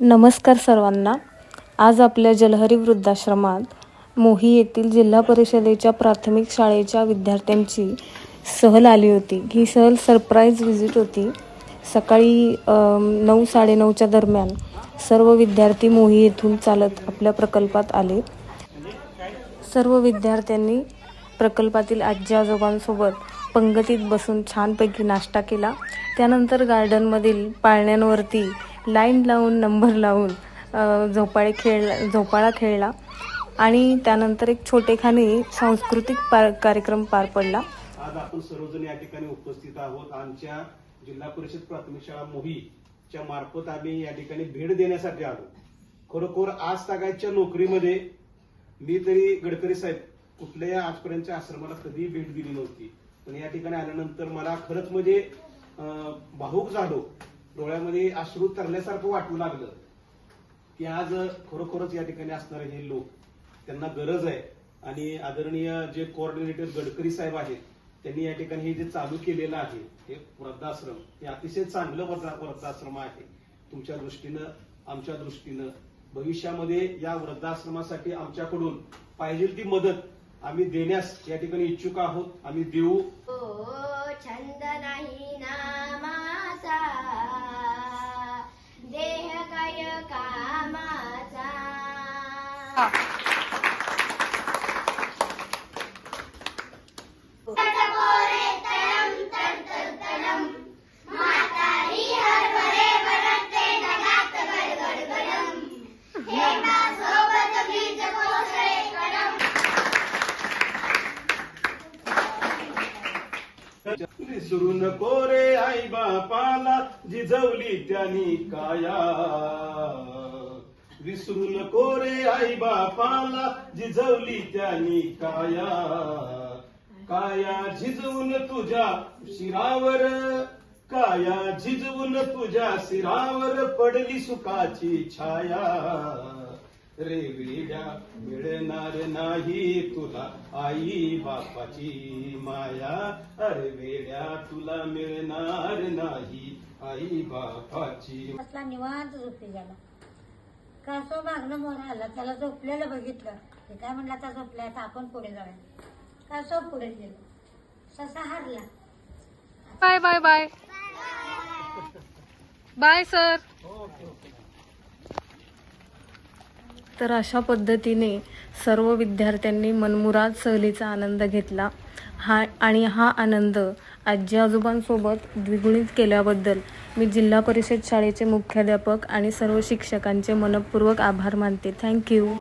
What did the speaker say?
नमस्कार सर्वांना. आज आपल्या जलहरी वृद्धाश्रमात मोही येथील जिल्हा परिषदेच्या प्राथमिक शाळेच्या विद्यार्थ्यांची सहल आली होती. ही सहल सरप्राईज व्हिजिट होती. सकाळी नऊ साडेनऊच्या दरम्यान सर्व विद्यार्थी मोही येथून चालत आपल्या प्रकल्पात आले. सर्व विद्यार्थ्यांनी प्रकल्पातील आजी आजोबांसोबत पंगतीत बसून छानपैकी नाश्ता केला. त्यानंतर गार्डनमधील पाळण्यांवरती लाईन लावून नंबर लावून झोपाळे खेळ झोपाळा खेळला. आणि त्यानंतर एक छोटेखानी सांस्कृतिक पार कार्यक्रम पार पडला. आज आपण सर्वजण या ठिकाणी उपस्थित आहोत. आमच्या जिल्हा परिषद प्राथमिक शाळा मोहीच्या मार्फत आम्ही या ठिकाणी भेट देण्यासाठी आलो. खरोखर आज तागायच्या नोकरीमध्ये मी तरी गडकरी साहेब कुठल्याही आजपर्यंतच्या आश्रमाला कधीही भेट दिली नव्हती. पण या ठिकाणी आल्यानंतर मला खरंच म्हणजे भाऊक भावूक झालो. डोळ्यामध्ये अश्रू तरल्यासारखं वाटू लागलं की आज खरोखरच या ठिकाणी असणारे हे लोक त्यांना गरज आहे. आणि आदरणीय जे कोऑर्डिनेटर गडकरी साहेब आहेत त्यांनी या ठिकाणी हे जे चालू केलेलं आहे हे वृद्धाश्रम हे अतिशय चांगलं वृद्धाश्रम आहे. तुमच्या दृष्टीनं आमच्या दृष्टीनं भविष्यामध्ये या वृद्धाश्रमासाठी आमच्याकडून पाहिजे ती मदत आम्ही देण्यास या ठिकाणी इच्छुक आहोत आम्ही देऊ. हो, छंद नाही. विसरू नको रे आई बापाला जिजवली त्यांनी काया. विसरू नको रे आई बापाला जिजवली त्यांनी काया. काया झिजवून तुझ्या शिरावर काया झिजवून तुझ्या शिरावर पडली सुखाची छाया. रे विड्या मिळणार नाही तुला आई बापाची माया. अरे वेड्या तुला मिळणार नाही आई बापाची असला निवांत झोपी गेला कसं मागणं मोर आला त्याला झोपलेलं बघितलं. ते काय म्हणलं आता झोपलाय आता आपण पुढे जाऊया. कसं पुढे गेलो? ससा हारला. Bye bye bye. Bye sir. तर अशा पद्धतीने सर्व विद्यार्थ्यांनी मनमुराद सहलीचा आनंद घेतला. हा आणि हा आनंद आजी आजोबांसोबत द्विगुणित केल्याबद्दल मी जिल्हा परिषद शाळेचे मुख्याध्यापक आणि सर्व शिक्षकांचे मनपूर्वक आभार मानते. थँक्यू.